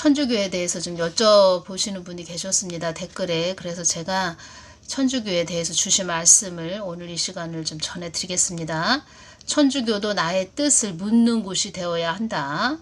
천주교에 대해서 좀 여쭤보시는 분이 계셨습니다. 댓글에. 그래서 제가 천주교에 대해서 주신 말씀을 오늘 이 시간을 좀 전해드리겠습니다. 천주교도 나의 뜻을 묻는 곳이 되어야 한다.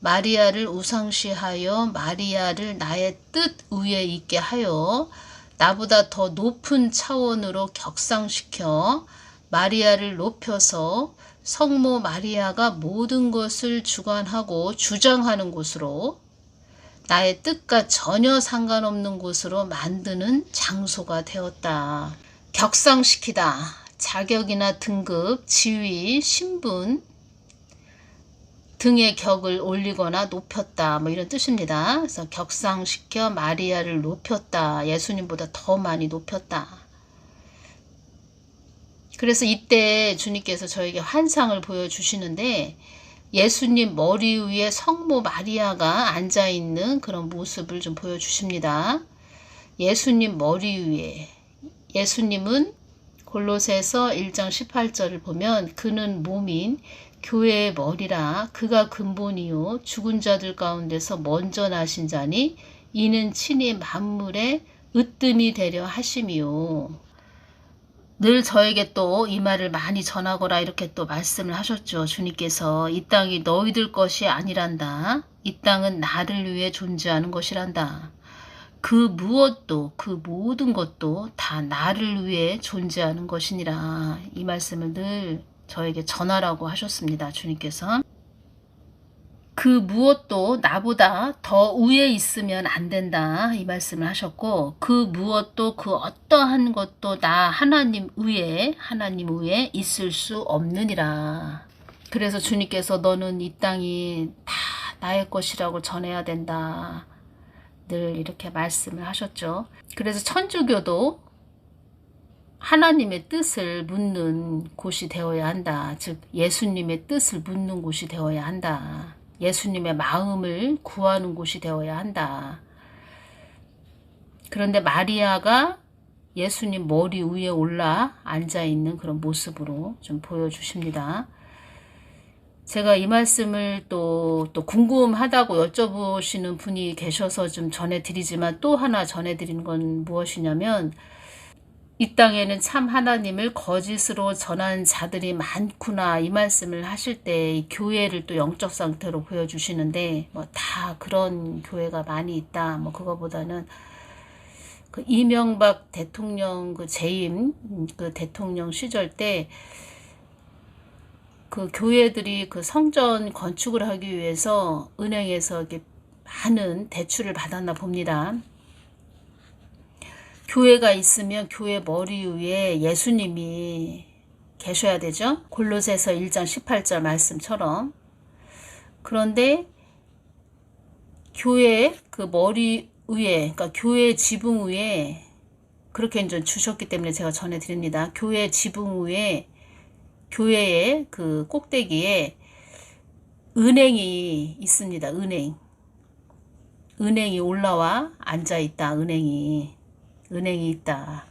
마리아를 우상시하여 마리아를 나의 뜻 위에 있게 하여 나보다 더 높은 차원으로 격상시켜 마리아를 높여서 성모 마리아가 모든 것을 주관하고 주장하는 곳으로 나의 뜻과 전혀 상관없는 곳으로 만드는 장소가 되었다. 격상시키다. 자격이나 등급, 지위, 신분 등의 격을 올리거나 높였다. 뭐 이런 뜻입니다. 그래서 격상시켜 마리아를 높였다. 예수님보다 더 많이 높였다. 그래서 이때 주님께서 저에게 환상을 보여주시는데 예수님 머리 위에 성모 마리아가 앉아 있는 그런 모습을 좀 보여주십니다. 예수님 머리 위에 예수님은 골로새서 1장 18절을 보면 그는 몸인 교회의 머리라 그가 근본이요 죽은 자들 가운데서 먼저 나신 자니 이는 친히 만물의 으뜸이 되려 하심이요. 늘 저에게 또 이 말을 많이 전하거라 이렇게 또 말씀을 하셨죠. 주님께서 이 땅이 너희들 것이 아니란다. 이 땅은 나를 위해 존재하는 것이란다. 그 무엇도 그 모든 것도 다 나를 위해 존재하는 것이니라. 이 말씀을 늘 저에게 전하라고 하셨습니다. 주님께서. 그 무엇도 나보다 더 위에 있으면 안 된다 이 말씀을 하셨고 그 무엇도 그 어떠한 것도 나 하나님 위에 하나님 위에 있을 수 없느니라. 그래서 주님께서 너는 이 땅이 다 나의 것이라고 전해야 된다. 늘 이렇게 말씀을 하셨죠. 그래서 천주교도 하나님의 뜻을 묻는 곳이 되어야 한다. 즉 예수님의 뜻을 묻는 곳이 되어야 한다 예수님의 마음을 구하는 곳이 되어야 한다. 그런데 마리아가 예수님 머리 위에 올라 앉아 있는 그런 모습으로 좀 보여주십니다. 제가 이 말씀을 또, 또 궁금하다고 여쭤보시는 분이 계셔서 좀 전해드리지만 또 하나 전해드리는 건 무엇이냐면 이 땅에는 참 하나님을 거짓으로 전한 자들이 많구나 이 말씀을 하실 때 교회를 또 영적 상태로 보여주시는데 뭐 다 그런 교회가 많이 있다 뭐 그거보다는 그 이명박 대통령 그 재임 그 대통령 시절 때 그 교회들이 그 성전 건축을 하기 위해서 은행에서 이렇게 많은 대출을 받았나 봅니다. 교회가 있으면 교회 머리 위에 예수님이 계셔야 되죠. 골로새서 1장 18절 말씀처럼. 그런데 교회 그 머리 위에 그러니까 교회 지붕 위에 그렇게 이제 주셨기 때문에 제가 전해 드립니다. 교회 지붕 위에 교회의 그 꼭대기에 은행이 있습니다. 은행. 은행이 올라와 앉아 있다. 은행이. 은행이 있다.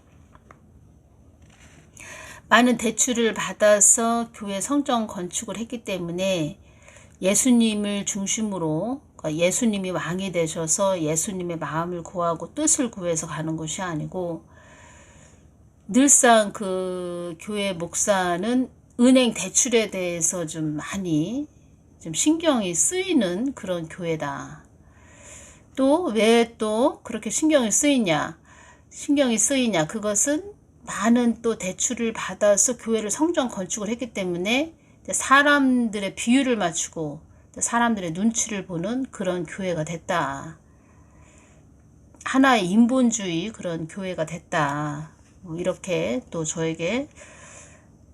많은 대출을 받아서 교회 성전 건축을 했기 때문에 예수님을 중심으로 그러니까 예수님이 왕이 되셔서 예수님의 마음을 구하고 뜻을 구해서 가는 것이 아니고 늘상 그 교회 목사는 은행 대출에 대해서 좀 많이 좀 신경이 쓰이는 그런 교회다. 또 왜또 그렇게 신경이 쓰이냐? 신경이 쓰이냐? 그것은 많은 또 대출을 받아서 교회를 성전 건축을 했기 때문에 사람들의 비율을 맞추고 사람들의 눈치를 보는 그런 교회가 됐다. 하나의 인본주의 그런 교회가 됐다. 뭐 이렇게 또 저에게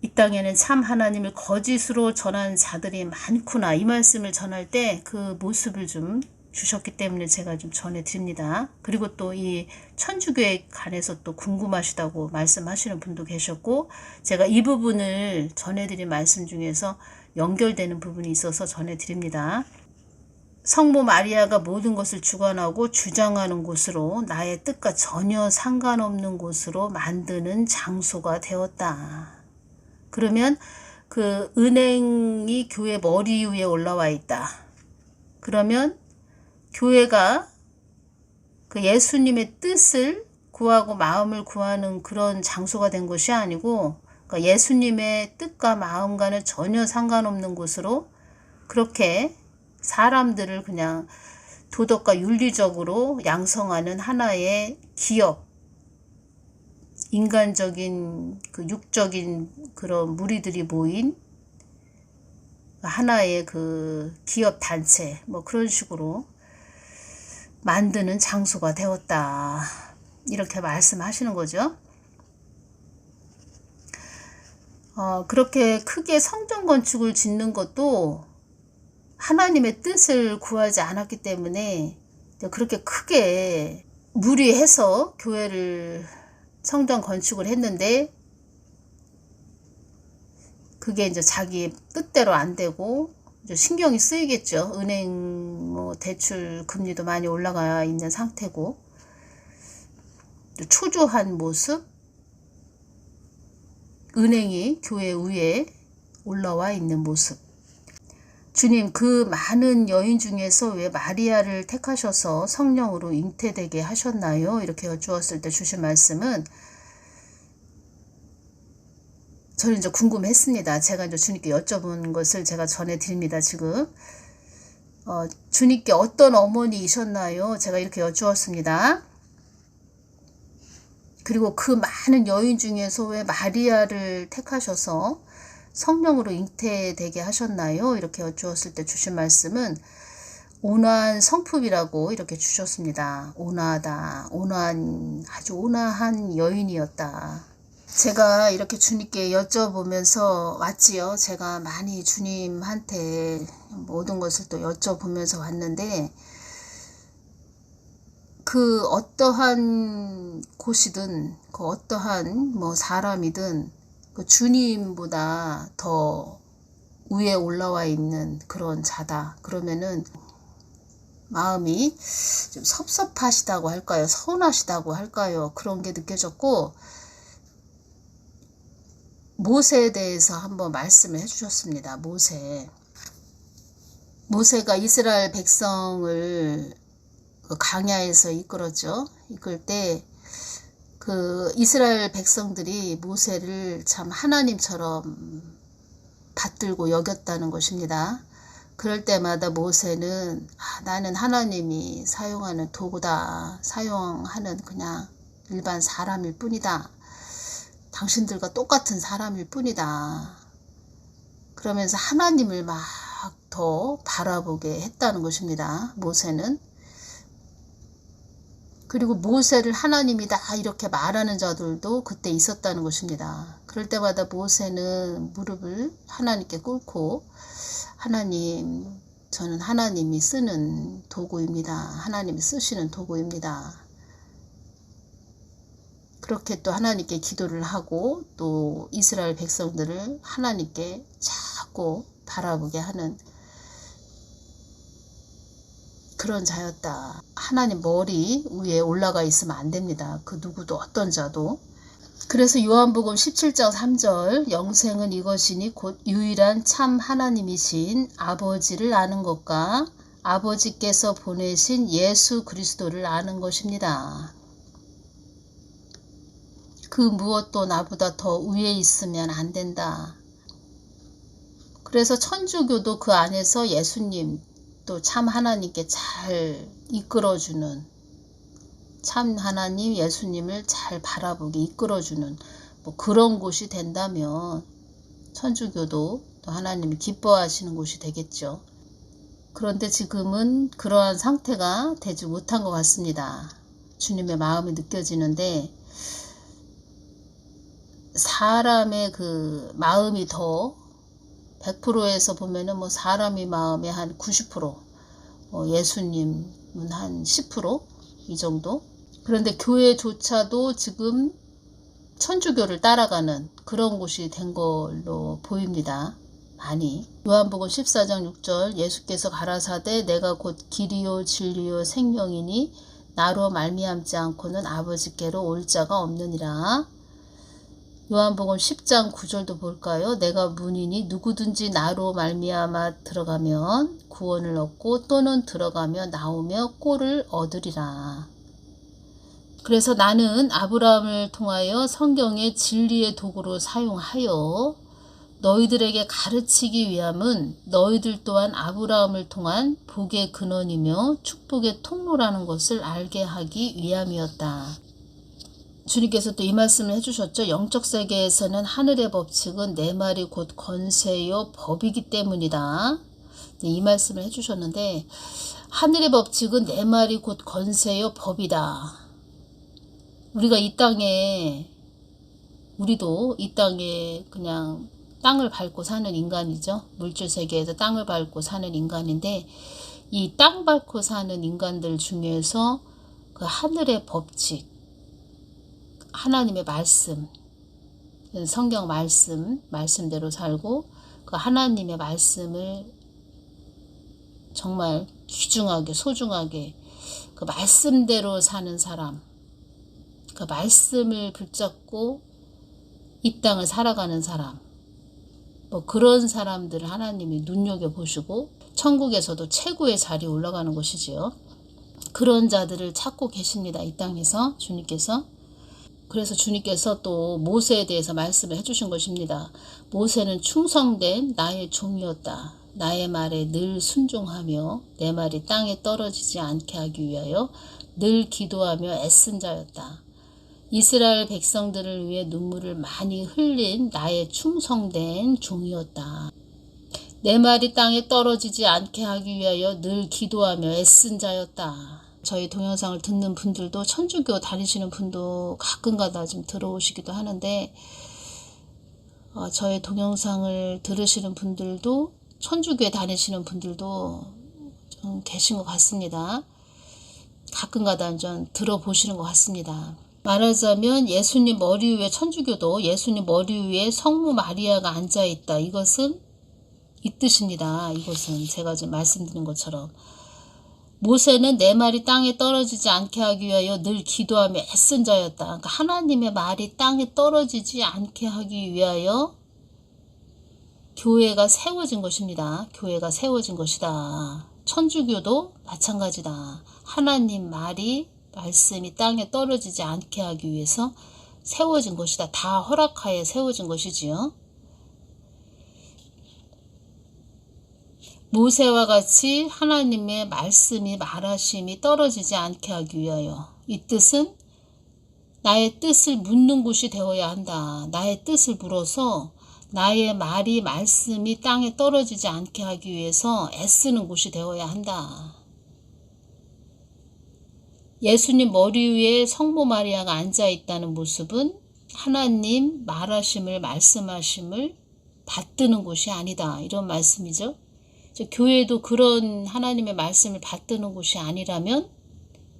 이 땅에는 참 하나님을 거짓으로 전한 자들이 많구나. 이 말씀을 전할 때 그 모습을 좀 주셨기 때문에 제가 좀 전해드립니다. 그리고 또 이 천주교에 관해서 또 궁금하시다고 말씀하시는 분도 계셨고 제가 이 부분을 전해드린 말씀 중에서 연결되는 부분이 있어서 전해드립니다. 성모 마리아가 모든 것을 주관하고 주장하는 곳으로 나의 뜻과 전혀 상관없는 곳으로 만드는 장소가 되었다. 그러면 그 은행이 교회 머리 위에 올라와 있다. 그러면 교회가 그 예수님의 뜻을 구하고 마음을 구하는 그런 장소가 된 것이 아니고 그러니까 예수님의 뜻과 마음과는 전혀 상관없는 곳으로 그렇게 사람들을 그냥 도덕과 윤리적으로 양성하는 하나의 기업, 인간적인 그 육적인 그런 무리들이 모인 하나의 그 기업 단체 뭐 그런 식으로 만드는 장소가 되었다. 이렇게 말씀하시는 거죠. 어, 그렇게 크게 성전 건축을 짓는 것도 하나님의 뜻을 구하지 않았기 때문에 그렇게 크게 무리해서 교회를 성전 건축을 했는데 그게 이제 자기 뜻대로 안 되고 신경이 쓰이겠죠. 은행 뭐 대출 금리도 많이 올라가 있는 상태고 초조한 모습 은행이 교회 위에 올라와 있는 모습 주님 그 많은 여인 중에서 왜 마리아를 택하셔서 성령으로 잉태되게 하셨나요? 이렇게 여쭈었을 때 주신 말씀은 저는 이제 궁금했습니다. 제가 이제 주님께 여쭤본 것을 제가 전해드립니다. 지금 어, 주님께 어떤 어머니이셨나요? 제가 이렇게 여쭈었습니다. 그리고 그 많은 여인 중에서 왜 마리아를 택하셔서 성령으로 잉태되게 하셨나요? 이렇게 여쭈었을 때 주신 말씀은 온화한 성품이라고 이렇게 주셨습니다. 온화하다. 온화한, 아주 온화한 여인이었다. 제가 이렇게 주님께 여쭤보면서 왔지요. 제가 많이 주님한테 모든 것을 또 여쭤보면서 왔는데, 그 어떠한 곳이든, 그 어떠한 뭐 사람이든, 그 주님보다 더 위에 올라와 있는 그런 자다. 그러면은 마음이 좀 섭섭하시다고 할까요? 서운하시다고 할까요? 그런 게 느껴졌고 모세에 대해서 한번 말씀을 해주셨습니다. 모세. 모세가 이스라엘 백성을 그 강야에서 이끌었죠. 이끌 때 그 이스라엘 백성들이 모세를 참 하나님처럼 받들고 여겼다는 것입니다. 그럴 때마다 모세는 아, 나는 하나님이 사용하는 도구다. 사용하는 그냥 일반 사람일 뿐이다. 당신들과 똑같은 사람일 뿐이다. 그러면서 하나님을 막 더 바라보게 했다는 것입니다. 모세는. 그리고 모세를 하나님이다 이렇게 말하는 자들도 그때 있었다는 것입니다. 그럴 때마다 모세는 무릎을 하나님께 꿇고 하나님 저는 하나님이 쓰는 도구입니다. 하나님이 쓰시는 도구입니다. 그렇게 또 하나님께 기도를 하고 또 이스라엘 백성들을 하나님께 자꾸 바라보게 하는 그런 자였다. 하나님 머리 위에 올라가 있으면 안 됩니다. 그 누구도 어떤 자도. 그래서 요한복음 17장 3절 영생은 이것이니 곧 유일한 참 하나님이신 아버지를 아는 것과 아버지께서 보내신 예수 그리스도를 아는 것입니다. 그 무엇도 나보다 더 위에 있으면 안 된다. 그래서 천주교도 그 안에서 예수님 또 참 하나님께 잘 이끌어주는 참 하나님 예수님을 잘 바라보게 이끌어주는 뭐 그런 곳이 된다면 천주교도 또 하나님이 기뻐하시는 곳이 되겠죠. 그런데 지금은 그러한 상태가 되지 못한 것 같습니다. 주님의 마음이 느껴지는데 사람의 그 마음이 더 100%에서 보면은 뭐 사람이 마음의 한 90%, 어, 예수님은 한 10%이 정도. 그런데 교회조차도 지금 천주교를 따라가는 그런 곳이 된 걸로 보입니다. 많이. 요한복음 14장 6절 예수께서 가라사대 내가 곧 길이요 진리요 생명이니 나로 말미암지 않고는 아버지께로 올 자가 없느니라. 요한복음 10장 9절도 볼까요? 내가 문이니 누구든지 나로 말미암아 들어가면 구원을 얻고 또는 들어가며 나오며 꼴을 얻으리라. 그래서 나는 아브라함을 통하여 성경의 진리의 도구로 사용하여 너희들에게 가르치기 위함은 너희들 또한 아브라함을 통한 복의 근원이며 축복의 통로라는 것을 알게 하기 위함이었다. 주님께서 또 이 말씀을 해주셨죠. 영적 세계에서는 하늘의 법칙은 내 말이 곧 권세요 법이기 때문이다. 네, 이 말씀을 해주셨는데 하늘의 법칙은 내 말이 곧 권세요 법이다. 우리가 이 땅에 우리도 이 땅에 그냥 땅을 밟고 사는 인간이죠. 물질 세계에서 땅을 밟고 사는 인간인데 이 땅 밟고 사는 인간들 중에서 그 하늘의 법칙 하나님의 말씀, 성경 말씀, 말씀대로 살고 그 하나님의 말씀을 정말 귀중하게, 소중하게 그 말씀대로 사는 사람, 그 말씀을 붙잡고 이 땅을 살아가는 사람, 뭐 그런 사람들을 하나님이 눈여겨보시고 천국에서도 최고의 자리에 올라가는 것이지요. 그런 자들을 찾고 계십니다. 이 땅에서 주님께서. 그래서 주님께서 또 모세에 대해서 말씀을 해주신 것입니다. 모세는 충성된 나의 종이었다. 나의 말에 늘 순종하며 내 말이 땅에 떨어지지 않게 하기 위하여 늘 기도하며 애쓴 자였다. 이스라엘 백성들을 위해 눈물을 많이 흘린 나의 충성된 종이었다. 내 말이 땅에 떨어지지 않게 하기 위하여 늘 기도하며 애쓴 자였다. 저희 동영상을 듣는 분들도 천주교 다니시는 분도 가끔가다 좀 들어오시기도 하는데 어, 저의 동영상을 들으시는 분들도 천주교에 다니시는 분들도 좀 계신 것 같습니다. 가끔가다 좀 들어보시는 것 같습니다. 말하자면 예수님 머리 위에 천주교도 예수님 머리 위에 성모 마리아가 앉아 있다. 이것은 이 뜻입니다. 이것은 제가 지금 말씀드린 것처럼 모세는 내 말이 땅에 떨어지지 않게 하기 위하여 늘 기도하며 애쓴 자였다. 그러니까 하나님의 말이 땅에 떨어지지 않게 하기 위하여 교회가 세워진 것입니다. 교회가 세워진 것이다. 천주교도 마찬가지다. 하나님 말이 말씀이 땅에 떨어지지 않게 하기 위해서 세워진 것이다. 다 허락하에 세워진 것이지요. 모세와 같이 하나님의 말씀이 말하심이 떨어지지 않게 하기 위하여 이 뜻은 나의 뜻을 묻는 곳이 되어야 한다. 나의 뜻을 물어서 나의 말이 말씀이 땅에 떨어지지 않게 하기 위해서 애쓰는 곳이 되어야 한다. 예수님 머리 위에 성모 마리아가 앉아 있다는 모습은 하나님 말하심을 말씀하심을 받드는 곳이 아니다. 이런 말씀이죠. 교회도 그런 하나님의 말씀을 받드는 곳이 아니라면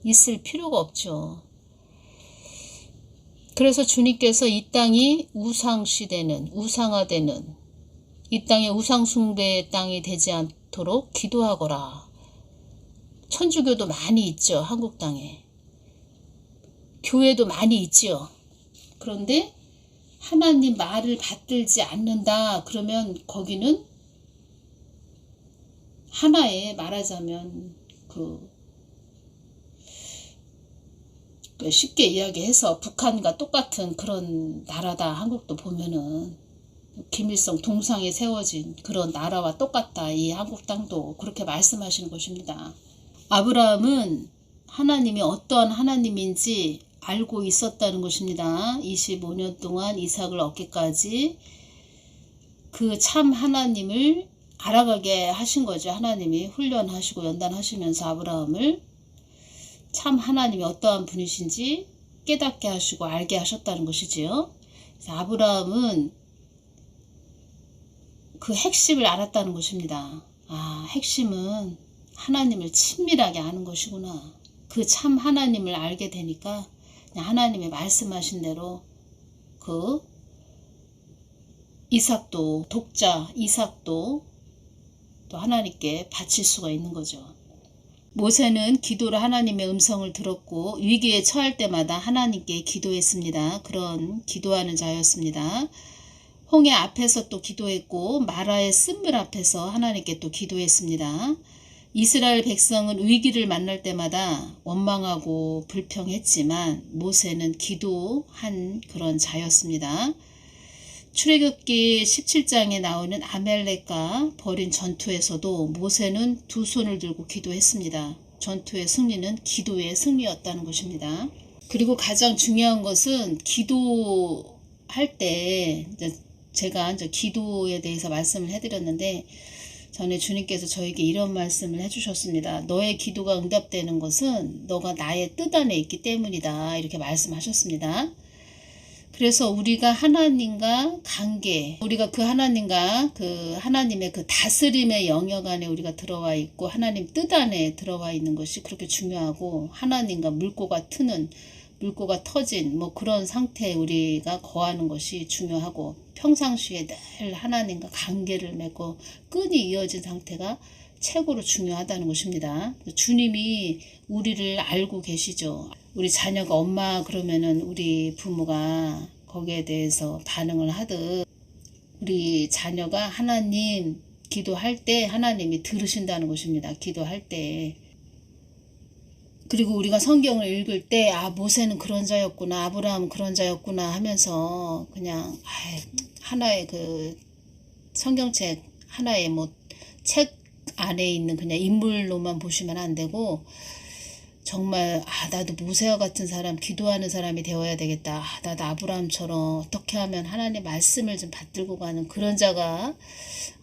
있을 필요가 없죠. 그래서 주님께서 이 땅이 우상시되는, 우상화되는, 이 땅의 우상숭배의 땅이 되지 않도록 기도하거라. 천주교도 많이 있죠, 한국 땅에. 교회도 많이 있지요. 그런데 하나님 말을 받들지 않는다. 그러면 거기는 하나의 말하자면 그, 그 쉽게 이야기해서 북한과 똑같은 그런 나라다. 한국도 보면은 김일성 동상에 세워진 그런 나라와 똑같다. 이 한국 땅도 그렇게 말씀하시는 것입니다. 아브라함은 하나님이 어떠한 하나님인지 알고 있었다는 것입니다. 25년 동안 이삭을 얻기까지 그 참 하나님을 알아가게 하신 거죠. 하나님이 훈련하시고 연단하시면서 아브라함을 참 하나님이 어떠한 분이신지 깨닫게 하시고 알게 하셨다는 것이지요. 아브라함은 그 핵심을 알았다는 것입니다. 아, 핵심은 하나님을 친밀하게 아는 것이구나. 그 참 하나님을 알게 되니까 하나님의 말씀하신 대로 그 이삭도 독자 이삭도 또 하나님께 바칠 수가 있는 거죠. 모세는 기도로 하나님의 음성을 들었고 위기에 처할 때마다 하나님께 기도했습니다. 그런 기도하는 자였습니다. 홍해 앞에서 또 기도했고 마라의 쓴물 앞에서 하나님께 또 기도했습니다. 이스라엘 백성은 위기를 만날 때마다 원망하고 불평했지만 모세는 기도한 그런 자였습니다. 출애굽기 17장에 나오는 아멜렉과 벌인 전투에서도 모세는 두 손을 들고 기도했습니다. 전투의 승리는 기도의 승리였다는 것입니다. 그리고 가장 중요한 것은 기도할 때 제가 이제 기도에 대해서 말씀을 해드렸는데 전에 주님께서 저에게 이런 말씀을 해주셨습니다. 너의 기도가 응답되는 것은 너가 나의 뜻 안에 있기 때문이다. 이렇게 말씀하셨습니다. 그래서 우리가 하나님과 관계, 우리가 그 하나님과 그 하나님의 그 다스림의 영역 안에 우리가 들어와 있고 하나님 뜻 안에 들어와 있는 것이 그렇게 중요하고 하나님과 물고가 트는 물고가 터진 뭐 그런 상태에 우리가 거하는 것이 중요하고 평상시에 늘 하나님과 관계를 맺고 끈이 이어진 상태가 최고로 중요하다는 것입니다. 주님이 우리를 알고 계시죠. 우리 자녀가 엄마 그러면은 우리 부모가 거기에 대해서 반응을 하듯 우리 자녀가 하나님 기도할 때 하나님이 들으신다는 것입니다. 기도할 때. 그리고 우리가 성경을 읽을 때, 아, 모세는 그런 자였구나, 아브라함은 그런 자였구나 하면서 그냥, 아, 하나의 그 성경책, 하나의 뭐 책 안에 있는 그냥 인물로만 보시면 안 되고, 정말 아 나도 모세와 같은 사람 기도하는 사람이 되어야 되겠다. 아, 나도 아브라함처럼 어떻게 하면 하나님 말씀을 좀 받들고 가는 그런 자가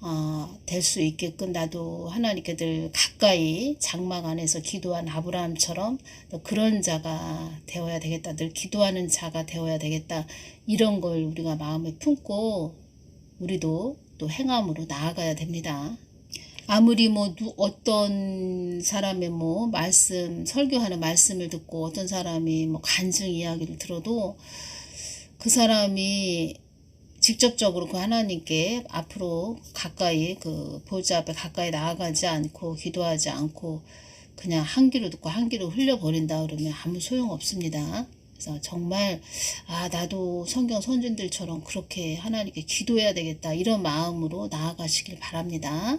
어, 될수 있게끔 나도 하나님께 늘 가까이 장막 안에서 기도한 아브라함처럼 그런 자가 되어야 되겠다. 늘 기도하는 자가 되어야 되겠다. 이런 걸 우리가 마음에 품고 우리도 또 행함으로 나아가야 됩니다. 아무리 뭐 어떤 사람의 뭐 말씀 설교하는 말씀을 듣고 어떤 사람이 뭐 간증 이야기를 들어도 그 사람이 직접적으로 그 하나님께 앞으로 가까이 그 보좌 앞에 가까이 나아가지 않고 기도하지 않고 그냥 한 귀로 듣고 한 귀로 흘려버린다 그러면 아무 소용 없습니다. 그래서 정말 아 나도 성경 선진들처럼 그렇게 하나님께 기도해야 되겠다 이런 마음으로 나아가시길 바랍니다.